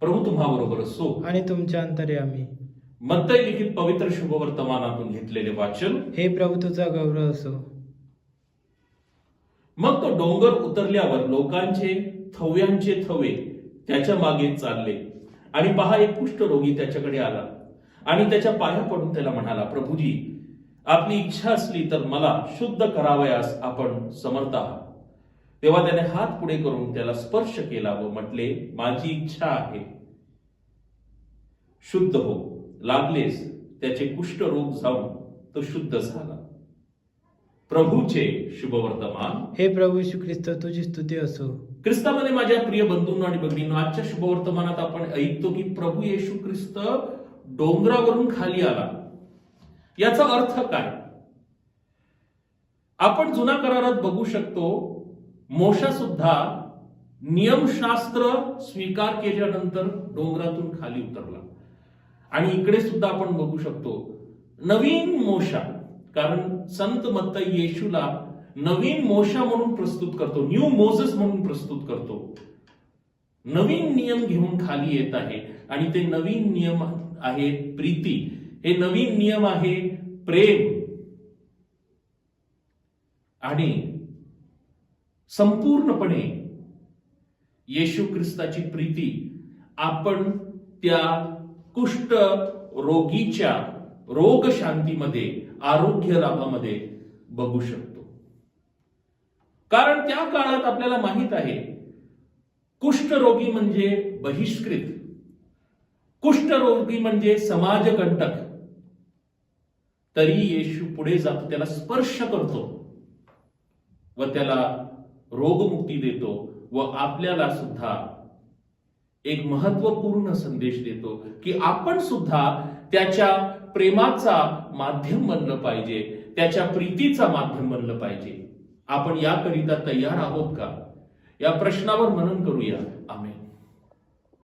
प्रभू तुम्हाबरोबर असो. आणि तुमच्या अंतर्यामी मत्तय लिखित पवित्र शुभवर्तमानातून घेतलेले वाचन. हे प्रभू तुझा गौरव असो. मग तो डोंगर उतरल्यावर लोकांचे थव्यांचे थवे त्याच्यामागे चालले. आणि पहा एक कुष्ठरोगी त्याच्याकडे आला. आणि त्याच्या पाया पडून त्याला म्हणाला प्रभूजी आपली इच्छा असली तर मला शुद्ध करावयास आपण समर्थ आहात. तेव्हा त्याने हात पुढे करून त्याला स्पर्श केला व म्हटले माझी इच्छा आहे. शुद्ध हो लागलेस. त्याचे कुष्ठरोग जाऊन तो शुद्ध झाला. प्रभूचे शुभवर्तमान हे प्रभू यीशू ख्रिस्त तुझी स्तुती असो. ख्रिस्तामध्ये माझ्या प्रिय बंधूंनो आणि भगिनींनो आजच्या शुभवर्तमानात आपण ऐकतो की प्रभू येशू ख्रिस्त डोंगरावरून खाली आला. याचा अर्थ काय? आपण जुना करारात बघू शकतो मोशा सुद्धा नियमशास्त्र स्वीकार केल्यानंतर डोंगरातून खाली उतरला. आणि इकडे सुद्धा आपण बघू शकतो नवीन मोशा कारण संत मत्त येशूला नवीन मोशा म्हणून प्रस्तुत करतो न्यू मोझस म्हणून प्रस्तुत करतो. नवीन नियम घेऊन खाली येत आहे आणि ते नवीन नियम आहे प्रीती. हे नवीन नियम आहे प्रेम. आणि संपूर्णपणे येशू ख्रिस्ताची प्रीती आपण त्या कुष्ठ रोगीच्या रोग शांतीमध्ये आरोग्य लाभामध्ये बघू शकतो. कारण त्या काळात आपल्याला माहीत आहे कुष्ठरोगी म्हणजे बहिष्कृत कुष्ठरोगी म्हणजे समाजकंटक. तरी येशू पुढे जातो त्याला स्पर्श करतो व त्याला रोगमुक्ती देतो व आपल्याला सुद्धा एक महत्त्वपूर्ण संदेश देतो की आपण सुद्धा त्याच्या प्रेमाचा माध्यम बनलं पाहिजे त्याच्या प्रीतीचा माध्यम बनलं पाहिजे. आपण याकरिता तयार आहोत का? या प्रश्नावर मनन करूया. आम्ही